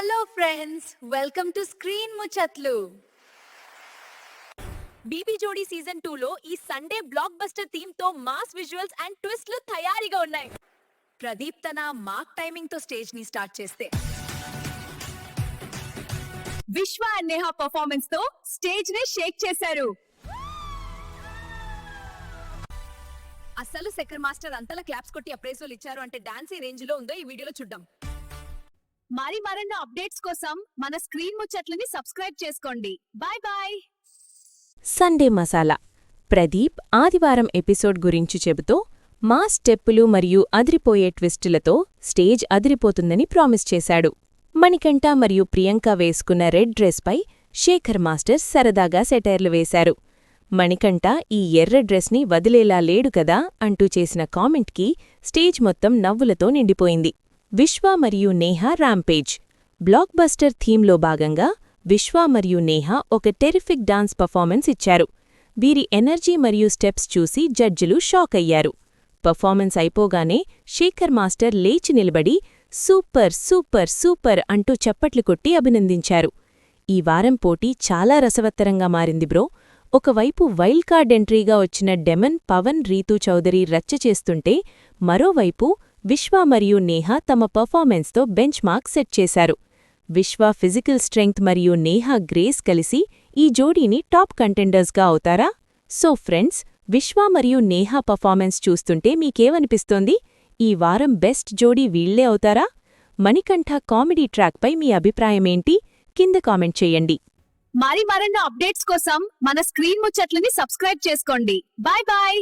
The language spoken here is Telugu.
Hello friends welcome to screen ముచ్చట్లు బీబీ జోడీ సీజన్ టూ లో ఈ సండే బ్లాక్ బస్టర్ థీమ్తో మాస్ విజువల్స్ అండ్ ట్విస్ట్లు తయారీగా ఉన్నాయి. ప్రదీప్ తన మార్క్ టైమింగ్తో స్టేజ్ని స్టార్ట్ చేస్తే. విశ్వ అండ్ నేహా పర్ఫార్మెన్స్తో స్టేజ్ని షేక్ చేశారు. అసలు సెకండ్ మాస్టర్ అంతలా క్లాప్స్ కొట్టి అప్రైజులు ఇచ్చారు అంటే డాన్స్ ఏ రేంజ్లో ఉందో ఈ వీడియోలో చూద్దాం. మరి మరెన్నో అప్డేట్స్ కోసం మన స్క్రీన్ ముచ్చట్లని సబ్స్క్రైబ్ చేసుకోండి. Bye bye Sunday Masala. Pradeep ఆదివారం ఎపిసోడ్ గురించి చెబుతూ మా స్టెప్పులు మరియు అదిరిపోయే ట్విస్టులతో స్టేజ్ అదిరిపోతుందని ప్రామిస్ చేశాడు. మణికంఠ మరియు ప్రియాంక వేసుకున్న రెడ్ డ్రెస్పై శేఖర్ మాస్టర్ సరదాగా సెటైర్లు వేశారు. మణికంఠ ఈ ఎర్ర డ్రెస్ని వదిలేలా లేడు కదా అంటూ చేసిన కామెంట్కి స్టేజ్ మొత్తం నవ్వులతో నిండిపోయింది. విశ్వ మరియు నేహ ర్యాంపేజ్. బ్లాక్ బస్టర్ థీమ్లో భాగంగా విశ్వ మరియు నేహ ఒక టెరిఫిక్ డాన్స్ పర్ఫార్మెన్స్ ఇచ్చారు. వీరి ఎనర్జీ మరియు స్టెప్స్ చూసి జడ్జిలు షాక్ అయ్యారు. పర్ఫార్మెన్స్ అయిపోగానే శేఖర్ మాస్టర్ లేచి నిలబడి సూపర్ సూపర్ సూపర్ అంటూ చప్పట్లు కొట్టి అభినందించారు. ఈ వారం పోటీ చాలా రసవత్తరంగా మారింది బ్రో. ఒకవైపు వైల్డ్ కార్డ్ ఎంట్రీగా వచ్చిన డెమన్ పవన్ రీతూ చౌదరి రచ్చ చేస్తుంటే మరోవైపు విశ్వ మరియు నేహ తమ పర్ఫార్మెన్స్తో బెంచ్ మార్క్ సెట్ చేశారు. విశ్వ ఫిజికల్ స్ట్రెంగ్త్ మరియు నేహ గ్రేస్ కలిసి ఈ జోడీని టాప్ కంటెండర్స్గా అవుతారా? సో ఫ్రెండ్స్ విశ్వ మరియు నేహ పర్ఫార్మెన్స్ చూస్తుంటే మీకేమనిపిస్తోంది? ఈ వారం బెస్ట్ జోడీ వీళ్ళే అవుతారా? మణికంఠ కామెడీ ట్రాక్పై మీ అభిప్రాయమేంటి కింద కామెంట్ చేయండి. మరి మరెన్నో అప్డేట్స్ కోసం మన స్క్రీన్ ముచ్చట్లని సబ్స్క్రైబ్ చేసుకోండి. Bye bye!